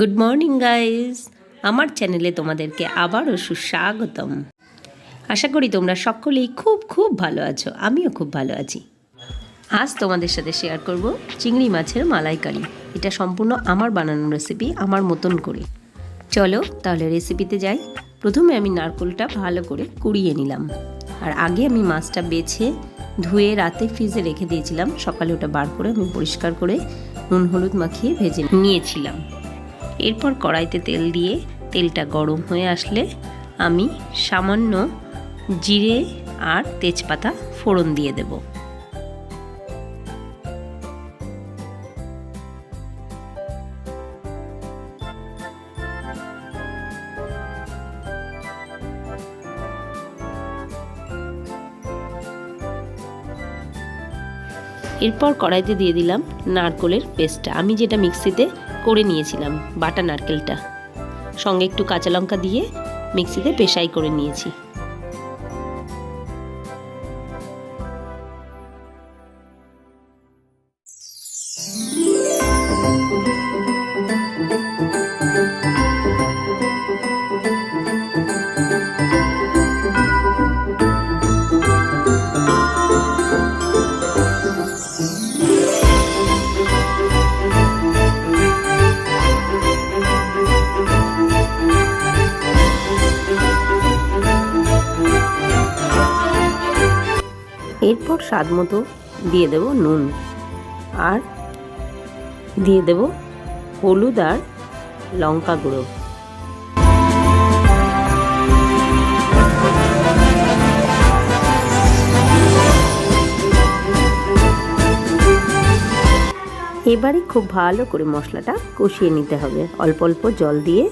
Good morning guys আমার চ্যানেলে তোমাদেরকে আবারও সুস্বাগতম। আশা করি তোমরা সকলেই খুব খুব ভালো আছো। আমিও খুব ভালো আছি। আজ তোমাদের সাথে শেয়ার করব চিংড়ি মাছের মালাইকারি। এটা সম্পূর্ণ আমার বানানো রেসিপি আমার মতন করে। চলো তাহলে রেসিপিতে যাই। প্রথমে আমি নারকোলটা ভালো করে কুড়িয়ে নিলাম। আর আগে আমি মাছটা বেছে ধুয়ে রাতে ফ্রিজে রেখে দিয়েছিলাম। সকালে ওটা বার করে আমি পরিষ্কার করে নুন, হলুদ মাখিয়ে ভেজে নিয়েছিলাম। এরপর কড়াইতে তেল দিয়ে তেলটা গরম হয়ে আসলে আমি সামান্য জিরে আর তেজপাতা ফোড়ন দিয়ে দেব। এরপর কড়াইতে দিয়ে দিলাম নারকোলের পেস্টটা। আমি যেটা মিক্সিতে করে নিয়েছিলাম, বাটা নারকেলটা। সঙ্গে একটু কাঁচা লঙ্কা দিয়ে মিক্সিতে পেশাই করে নিয়েছি। এরপর স্বাদ মতো দিয়ে দেব নুন আর দিয়ে দেব হলুদ আর লঙ্কা গুঁড়ো। এবারে খুব ভালো করে মশলাটা কষিয়ে নিতে হবে। অল্প অল্প জল দিয়ে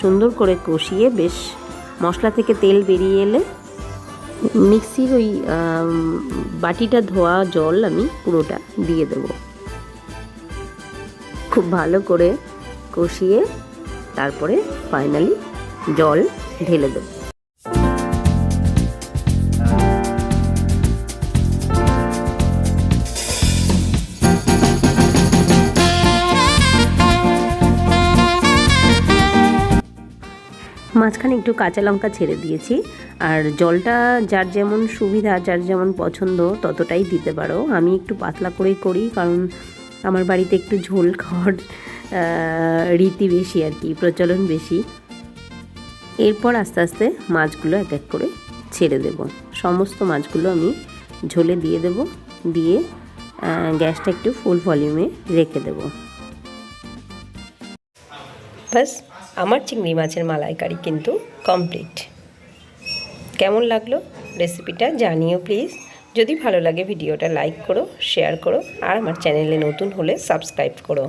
সুন্দর করে কষিয়ে বেশ মশলা থেকে তেল বেরিয়ে এলে মিক্সির ওই বাটিটা ধোয়া জল আমি পুরোটা দিয়ে দেব। খুব ভালো করে কষিয়ে তারপরে ফাইনালি জল ঢেলে দেবো। মাঝখানে একটু কাঁচা লঙ্কা ছেড়ে দিয়েছি। আর জলটা যার যেমন সুবিধা, যার যেমন পছন্দ, ততটাই দিতে পারো। আমি একটু পাতলা করেই করি, কারণ আমার বাড়িতে একটু ঝোল খাওয়ার রীতি বেশি আর কি, প্রচলন বেশি। এরপর আস্তে আস্তে মাছগুলো এক এক করে ছেড়ে দেব। সমস্ত মাছগুলো আমি ঝোলে দিয়ে দেব, দিয়ে গ্যাসটা একটু ফুল ভলিউমে রেখে দেব। ব্যাস আমার চিংড়ি মাছের মালাইকারি কিন্তু কমপ্লিট কেমন লাগল রেসিপিটা জানিও প্লিজ যদি ভালো লাগে ভিডিওটা লাইক করো শেয়ার করো, আর আমার চ্যানেলে নতুন হলে সাবস্ক্রাইব করো।